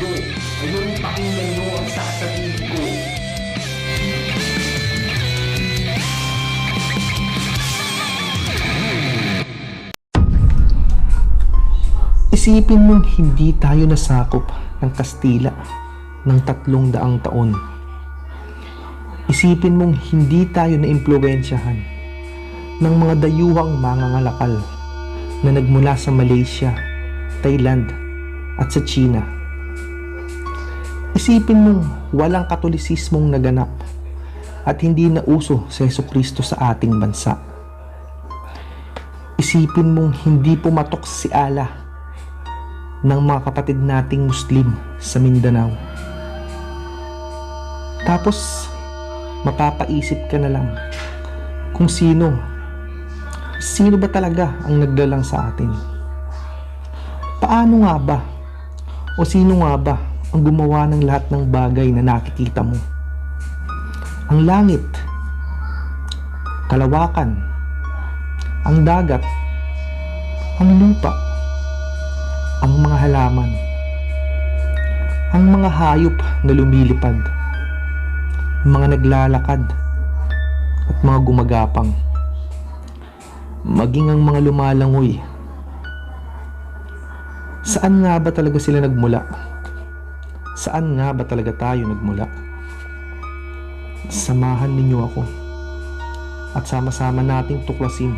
mundo Ngayong pakinggan mo ang sasabihin ko Isipin mong hindi tayo nasakop ng Kastila ng tatlong daang taon. Isipin mong hindi tayo naimpluwensyahan ng mga dayuhang mangangalakal na nagmula sa Malaysia, Thailand at sa China. Isipin mong walang katolisismong naganap at hindi na uso sa Yeso Kristo sa ating bansa. Isipin mong hindi pumatok si Allah ng mga kapatid nating Muslim sa Mindanao. Tapos, mapapaisip ka na lang kung sino, sino ba talaga ang nagdalang sa atin? Paano nga ba? O sino nga ba ang gumawa ng lahat ng bagay na nakikita mo? Ang langit, kalawakan, ang dagat, ang lupa, ang mga halaman, ang mga hayop na lumilipad, mga naglalakad, at mga gumagapang, maging ang mga lumalangoy. Saan nga ba talaga sila nagmula? Saan nga ba talaga tayo nagmula? Samahan ninyo ako at sama-sama nating tuklasin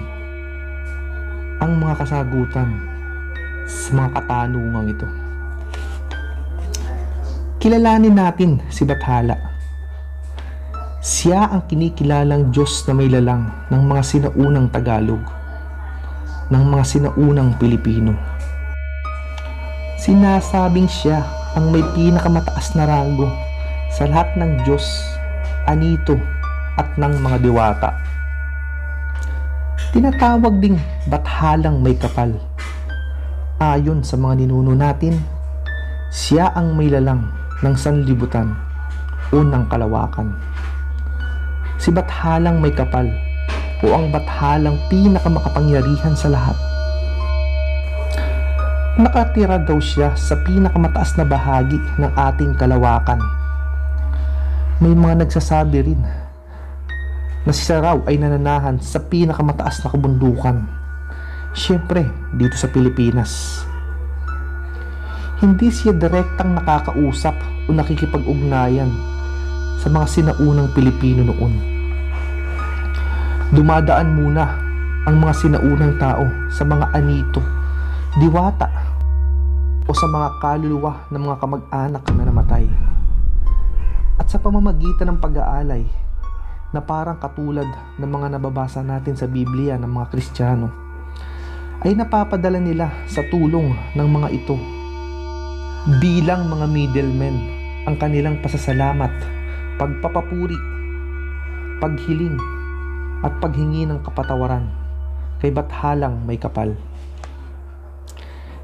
ang mga kasagutan sa mga katanungang ito. Kilalanin natin si Bathala. Siya ang kinikilalang Diyos na may lalang ng mga sinaunang Tagalog, ng mga sinaunang Pilipino. Sinasabing siya ang may pinakamataas na rango sa lahat ng Diyos, anito at ng mga diwata. Tinatawag ding bathalang may kapal ayon sa mga ninuno natin, siya ang may lalang ng sanlibutan, unang kalawakan. Si Bathalang may kapal o ang Bathalang pinakamakapangyarihan sa lahat. Nakatira daw siya sa pinakamataas na bahagi ng ating kalawakan. May mga nagsasabi rin na si raw ay nananahan sa pinakamataas na kabundukan Siyempre, dito sa Pilipinas. Hindi siya direktang nakakausap o nakikipag-ugnayan sa mga sinaunang Pilipino noon. Dumadaan muna ang mga sinaunang tao sa mga anito, diwata, o sa mga kaluluwa ng mga kamag-anak na namatay. At sa pamamagitan ng pag-aalay na parang katulad ng mga nababasa natin sa Biblia ng mga Kristiyano, ay napapadala nila sa tulong ng mga ito bilang mga middlemen ang kanilang pasasalamat, pagpapapuri, paghiling at paghingi ng kapatawaran kay Bathalang may kapal.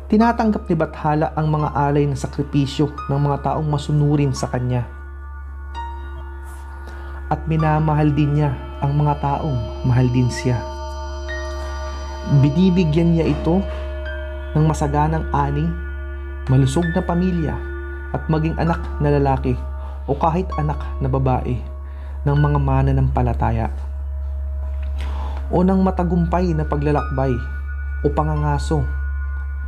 Tinatanggap ni Bathala ang mga alay na sakripisyo ng mga taong masunurin sa kanya. At minamahal din niya ang mga taong mahal din siya. Binibigyan niya ito ng masaganang ani, malusog na pamilya at maging anak na lalaki o kahit anak na babae ng mga mana ng palataya o ng matagumpay na paglalakbay o pangangaso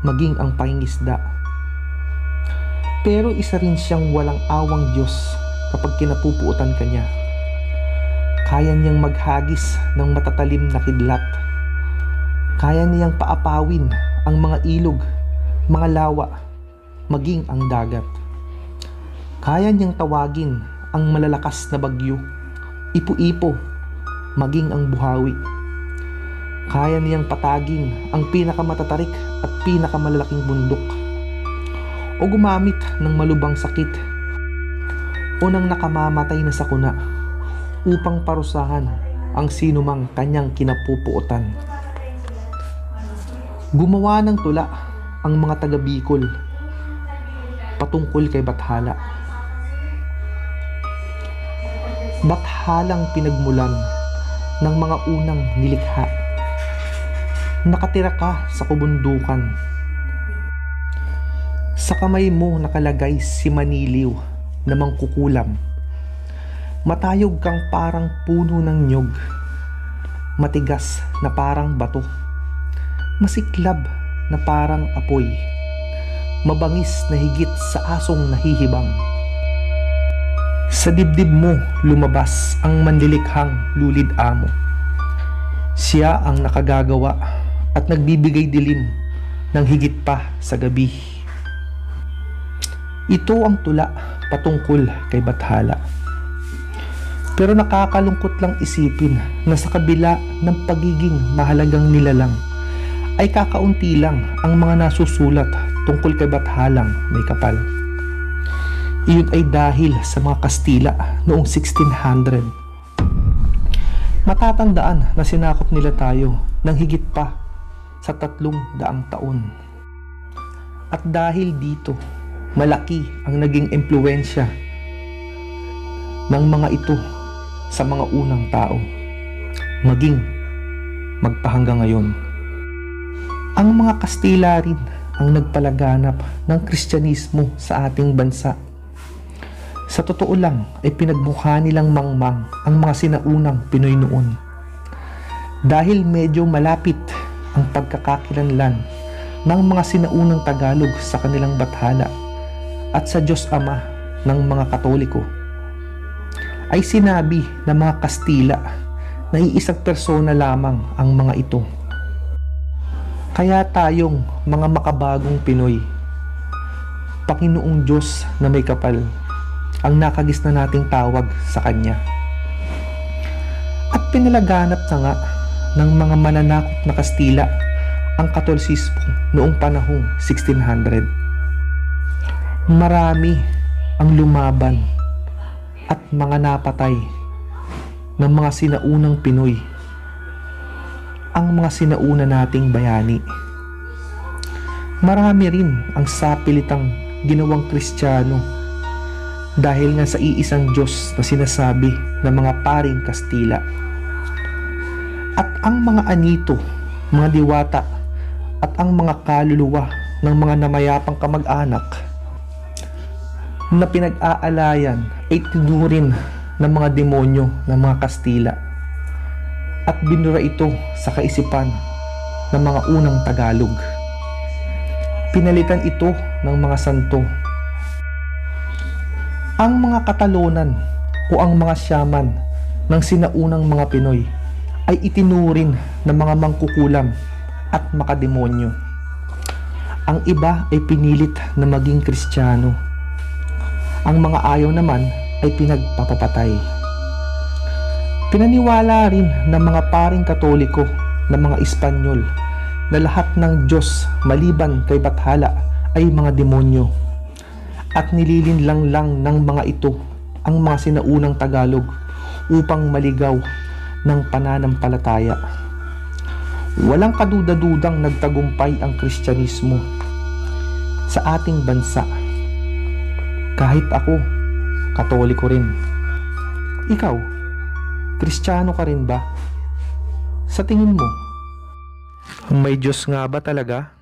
maging ang pangingisda. Pero isa rin siyang walang awang Diyos kapag kinapupuutan ka niya. Kaya niyang maghagis ng matatalim na kidlat kaya niyang paapawin ang mga ilog, mga lawa, maging ang dagat. Kaya niyang tawagin ang malalakas na bagyo, ipo-ipo, maging ang buhawi. Kaya niyang patagin ang pinakamatatarik at pinakamalalaking bundok. O gumamit ng malubang sakit o ng nakamamatay na sakuna upang parusahan ang sinumang kanyang kinapupuotan. Gumawa ng tula ang mga taga Bicol patungkol kay Bathala. Bathalang pinagmulan ng mga unang nilikha. Nakatira ka sa kabundukan. Sa Sa kamay mo nakalagay si Maniliw na mangkukulam. Matayog kang parang puno ng nyog. Matigas na parang bato. Masiklab na parang apoy. Mabangis na higit sa asong nahihibang. Sa dibdib mo lumabas ang manlilikhang lulid amo. Siya ang nakagagawa at nagbibigay dilim ng higit pa sa gabi. Ito ang tula patungkol kay Bathala. Pero nakakalungkot lang isipin na sa kabila ng pagiging mahalagang nilalang ay kakaunti lang ang mga nasusulat tungkol kay Bathalang may kapal. Iyon ay dahil sa mga Kastila noong 1600. Matatandaan na sinakop nila tayo ng higit pa sa tatlong daang taon. At dahil dito, malaki ang naging impluensya ng mga ito sa mga unang tao, maging magpahanggang ngayon. Ang mga Kastila rin ang nagpalaganap ng Kristyanismo sa ating bansa. Sa totoo lang ay pinagmukha nilang mangmang ang mga sinaunang Pinoy noon. Dahil medyo malapit ang pagkakakilanlan ng mga sinaunang Tagalog sa kanilang bathala at sa Diyos Ama ng mga Katoliko ay sinabi ng mga Kastila na iisang persona lamang ang mga ito. Kaya tayong mga makabagong Pinoy, Panginoong Diyos na may kapal, ang nakagis na nating tawag sa Kanya. At pinalaganap na nga ng mga mananakop na Kastila ang Katolisismo noong panahong 1600. Marami ang lumaban at mga napatay ng mga sinaunang Pinoy ang mga sinauna nating bayani. Marami rin ang sapilitang ginawang Kristiyano dahil nga sa iisang Diyos na sinasabi ng mga paring Kastila. At ang mga anito, mga diwata, at ang mga kaluluwa ng mga namayapang kamag-anak na pinag-aalayan ay tinurin ng mga demonyo ng mga Kastila at binura ito sa kaisipan ng mga unang Tagalog. Pinalitan ito ng mga santo. Ang mga katalunan o ang mga syaman ng sinaunang mga Pinoy ay itinurin ng mga mangkukulam at makademonyo. Ang iba ay pinilit na maging kristyano. Ang mga ayaw naman ay pinagpapapatay. Pinaniwala rin ng mga paring katoliko ng mga Espanyol na lahat ng Diyos maliban kay Bathala ay mga demonyo at nililinlang lang ng mga ito ang mga sinaunang Tagalog upang maligaw ng pananampalataya. Walang kaduda-dudang nagtagumpay ang Kristyanismo sa ating bansa. Kahit ako, katoliko rin. Ikaw, Kristiyano ka rin ba? Sa tingin mo, may Diyos nga ba talaga?